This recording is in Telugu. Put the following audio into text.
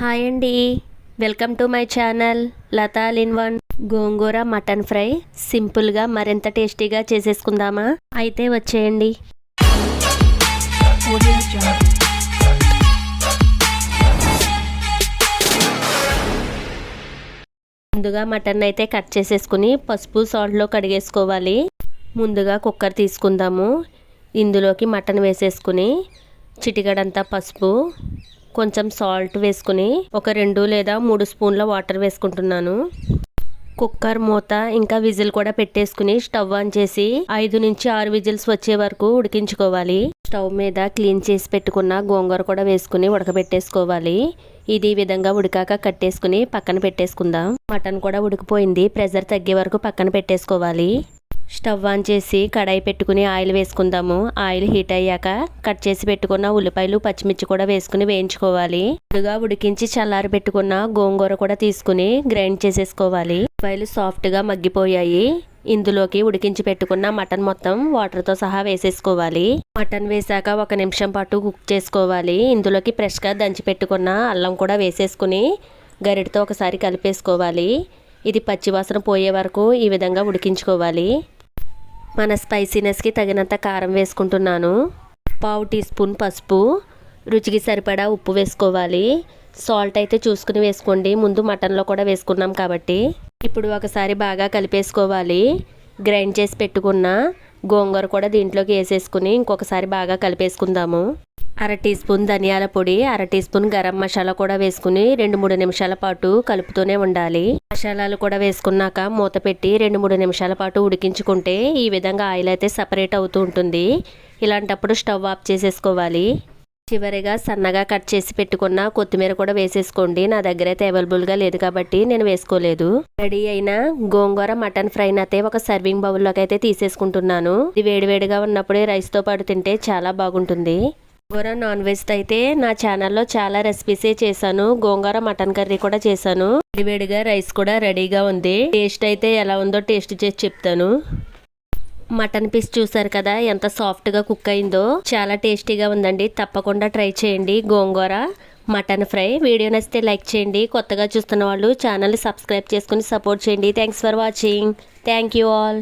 హాయ్ అండి. Welcome to my channel Latha Lin వన్ గోంగూర మటన్ ఫ్రై సింపుల్గా మరింత టేస్టీగా చేసేసుకుందామా? అయితే వచ్చేయండి. ముందుగా మటన్ అయితే కట్ చేసేసుకుని పసుపు సాల్ట్లో కడిగేసుకోవాలి. ముందుగా కుక్కర్ తీసుకుందాము. ఇందులోకి మటన్ వేసేసుకుని చిటికడంతా పసుపు కొంచెం సాల్ట్ వేసుకుని ఒక రెండు లేదా మూడు స్పూన్ల వాటర్ వేసుకుంటున్నాను. కుక్కర్ మూత ఇంకా విజిల్ కూడా పెట్టేసుకుని స్టవ్ ఆన్ చేసి ఐదు నుంచి ఆరు విజిల్స్ వచ్చే వరకు ఉడికించుకోవాలి. స్టవ్ మీద క్లీన్ చేసి పెట్టుకున్న గోంగూర కూడా వేసుకుని ఉడకబెట్టేసుకోవాలి. ఇది ఈ విధంగా ఉడికాక కట్టేసుకుని పక్కన పెట్టేసుకుందాం. మటన్ కూడా ఉడికిపోయింది. ప్రెజర్ తగ్గే వరకు పక్కన పెట్టేసుకోవాలి. స్టవ్ ఆన్ చేసి కడాయి పెట్టుకుని ఆయిల్ వేసుకుందాము. ఆయిల్ హీట్ అయ్యాక కట్ చేసి పెట్టుకున్న ఉల్లిపాయలు పచ్చిమిర్చి కూడా వేసుకుని వేయించుకోవాలి. ముందుగా ఉడికించి చల్లారి పెట్టుకున్న గోంగూర కూడా తీసుకుని గ్రైండ్ చేసేసుకోవాలి. ఉల్లిపాయలు సాఫ్ట్గా మగ్గిపోయాయి. ఇందులోకి ఉడికించి పెట్టుకున్న మటన్ మొత్తం వాటర్తో సహా వేసేసుకోవాలి. మటన్ వేసాక ఒక నిమిషం పాటు కుక్ చేసుకోవాలి. ఇందులోకి ఫ్రెష్గా దంచి పెట్టుకున్న అల్లం కూడా వేసేసుకుని గరిటతో ఒకసారి కలిపేసుకోవాలి. ఇది పచ్చివాసన పోయే వరకు ఈ విధంగా ఉడికించుకోవాలి. మన స్పైసీనెస్కి తగినంత కారం వేసుకుంటున్నాను. పావు టీ స్పూన్ పసుపు రుచికి సరిపడా ఉప్పు వేసుకోవాలి. సాల్ట్ అయితే చూసుకుని వేసుకోండి. ముందు మటన్లో కూడా వేసుకున్నాం కాబట్టి. ఇప్పుడు ఒకసారి బాగా కలిపేసుకోవాలి. గ్రైండ్ చేసి పెట్టుకున్న గోంగూర కూడా దీంట్లోకి వేసేసుకుని ఇంకొకసారి బాగా కలిపేసుకుందాము. అర టీ స్పూన్ ధనియాల పొడి అర టీ స్పూన్ గరం మసాలా కూడా వేసుకుని రెండు మూడు నిమిషాల పాటు కలుపుతూనే ఉండాలి. మసాలాలు కూడా వేసుకున్నాక మూత పెట్టి రెండు మూడు నిమిషాల పాటు ఉడికించుకుంటే ఈ విధంగా ఆయిల్ అయితే సపరేట్ అవుతూ ఉంటుంది. ఇలాంటప్పుడు స్టవ్ ఆఫ్ చేసేసుకోవాలి. చివరిగా సన్నగా కట్ చేసి పెట్టుకున్న కొత్తిమీర కూడా వేసేసుకోండి. నా దగ్గర అయితే అవైలబుల్గా లేదు కాబట్టి నేను వేసుకోలేదు. రెడీ అయిన గోంగూర మటన్ ఫ్రైని అయితే ఒక సర్వింగ్ బౌల్లోకి అయితే తీసేసుకుంటున్నాను. ఇది వేడివేడిగా ఉన్నప్పుడే రైస్తో పాటు తింటే చాలా బాగుంటుంది. గోంగూర నాన్ వెజ్ అయితే నా ఛానల్లో చాలా రెసిపీసే చేశాను. గోంగూర మటన్ కర్రీ కూడా చేశాను. వేడివేడిగా రైస్ కూడా రెడీగా ఉంది. టేస్ట్ అయితే ఎలా ఉందో టేస్ట్ చేసి చెప్తాను. మటన్ పీస్ చూసారు కదా ఎంత సాఫ్ట్గా కుక్ అయిందో. చాలా టేస్టీగా ఉందండి. తప్పకుండా ట్రై చేయండి. గోంగూర మటన్ ఫ్రై. వీడియో నచ్చితే లైక్ చేయండి. కొత్తగా చూస్తున్న వాళ్ళు ఛానల్ని సబ్స్క్రైబ్ చేసుకుని సపోర్ట్ చేయండి. Thanks for watching thank you all